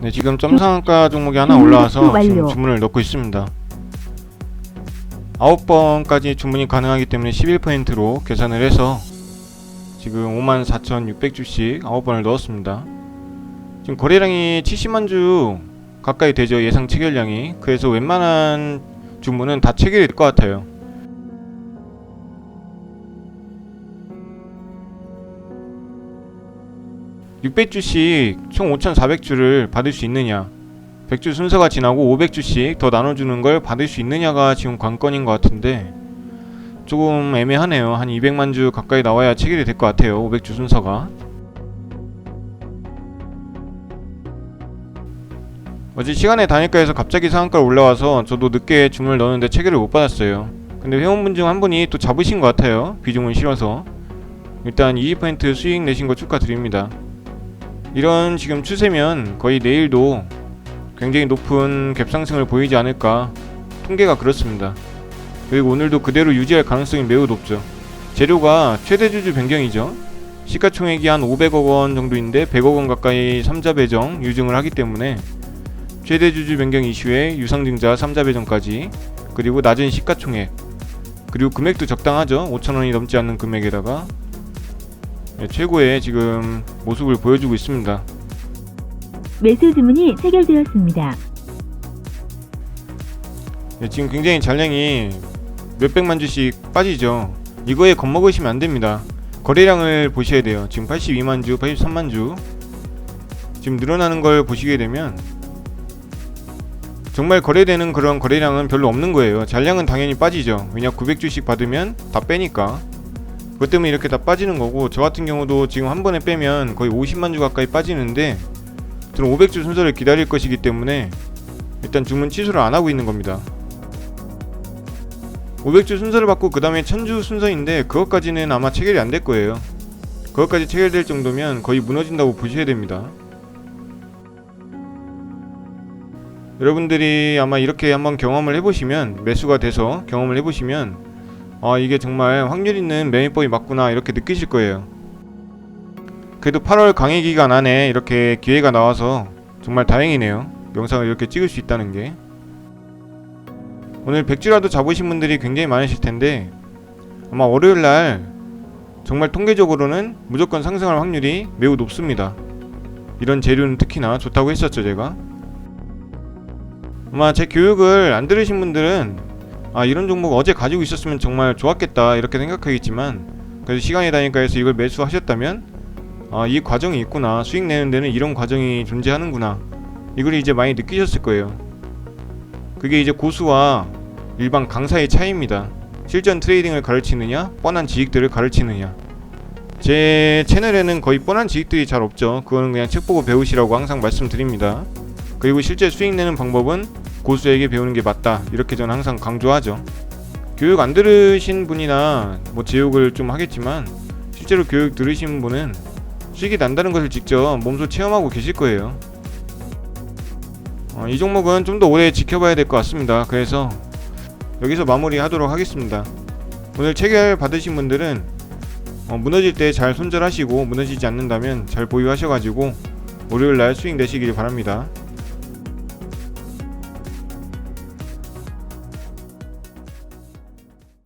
네, 지금 점상가 종목이 하나 올라와서 지금. 주문을 넣고 있습니다. 9번까지 주문이 가능하기 때문에 11%로 계산을 해서 지금 54,600주씩 9번을 넣었습니다. 지금 거래량이 70만 주 가까이 되죠. 예상 체결량이. 그래서 웬만한 주문은 다 체결이 될것 같아요. (600주씩) 총 (5,400주를) 받을 수 있느냐? 100주 순서가 지나고 500주씩 더 나눠주는 걸 받을 수 있느냐가 지금 관건인 것 같은데 조금 애매하네요. 한 200만 주 가까이 나와야 체결이 될 것 같아요. 500주 순서가. 어제 시간에 다니까에서 갑자기 상한가가 올라와서 저도 늦게 주문을 넣었는데 체결을 못 받았어요. 근데 회원분 중 한 분이 또 잡으신 것 같아요. 비중은 실어서. 일단 20% 수익 내신 거 축하드립니다 이런 지금 추세면 거의 내일도 굉장히 높은 갭상승을 보이지 않을까 통계가 그렇습니다. 그리고 오늘도 그대로 유지할 가능성이 매우 높죠. 재료가 최대 주주 변경이죠. 시가총액이 한 500억 원 정도인데 100억 원 가까이 3자 배정 유증을 하기 때문에 최대 주주 변경 이슈에 유상증자 3자 배정까지 그리고 낮은 시가총액 그리고 금액도 적당하죠. 5천 원이 넘지 않는 금액에다가 네, 최고의 지금 모습을 보여주고 있습니다 매수 주문이 체결되었습니다. 네, 지금 굉장히 잔량이 몇백만 주씩 빠지죠. 이거에 겁먹으시면 안 됩니다. 거래량을 보셔야 돼요. 지금 82만 주, 83만 주. 지금 늘어나는 걸 보시게 되면 정말 거래되는 그런 거래량은 별로 없는 거예요. 잔량은 당연히 빠지죠. 왜냐 900주씩 받으면 다 빼니까. 그것 때문에 이렇게 다 빠지는 거고 저 같은 경우도 지금 한 번에 빼면 거의 50만 주 가까이 빠지는데 저는 500주 순서를 기다릴 것이기 때문에 일단 주문 취소를 안 하고 있는 겁니다. 500주 순서를 받고 그 다음에 1000주 순서인데 그것까지는 아마 체결이 안 될 거예요. 그것까지 체결될 정도면 거의 무너진다고 보셔야 됩니다. 여러분들이 아마 이렇게 한번 경험을 해보시면 매수가 돼서 경험을 해보시면 아 이게 정말 확률 있는 매매법이 맞구나 이렇게 느끼실 거예요. 그래도 8월 강의 기간 안에 이렇게 기회가 나와서 정말 다행이네요. 영상을 이렇게 찍을 수 있다는 게. 오늘 100주라도 잡으신 분들이 굉장히 많으실 텐데 아마 월요일 날 정말 통계적으로는 무조건 상승할 확률이 매우 높습니다. 이런 재료는 특히나 좋다고 했었죠, 제가. 아마 제 교육을 안 들으신 분들은 아, 이런 종목 어제 가지고 있었으면 정말 좋았겠다 이렇게 생각하겠지만 그래서 시간이 다니까 해서 이걸 매수하셨다면 아, 이 과정이 있구나. 수익 내는 데는 이런 과정이 존재하는구나. 이걸 이제 많이 느끼셨을 거예요. 그게 이제 고수와 일반 강사의 차이입니다. 실전 트레이딩을 가르치느냐, 뻔한 지식들을 가르치느냐. 제 채널에는 거의 뻔한 지식들이 잘 없죠. 그거는 그냥 책 보고 배우시라고 항상 말씀드립니다. 그리고 실제 수익 내는 방법은 고수에게 배우는 게 맞다. 이렇게 저는 항상 강조하죠. 교육 안 들으신 분이나 뭐 제욕을 좀 하겠지만 실제로 교육 들으신 분은 수익이 난다는 것을 직접 몸소 체험하고 계실 거예요. 어, 이 종목은 좀 더 오래 지켜봐야 될 것 같습니다. 그래서 여기서 마무리하도록 하겠습니다. 오늘 체결 받으신 분들은 어, 무너질 때 잘 손절하시고 무너지지 않는다면 잘 보유하셔가지고 월요일 날 수익 내시길 바랍니다.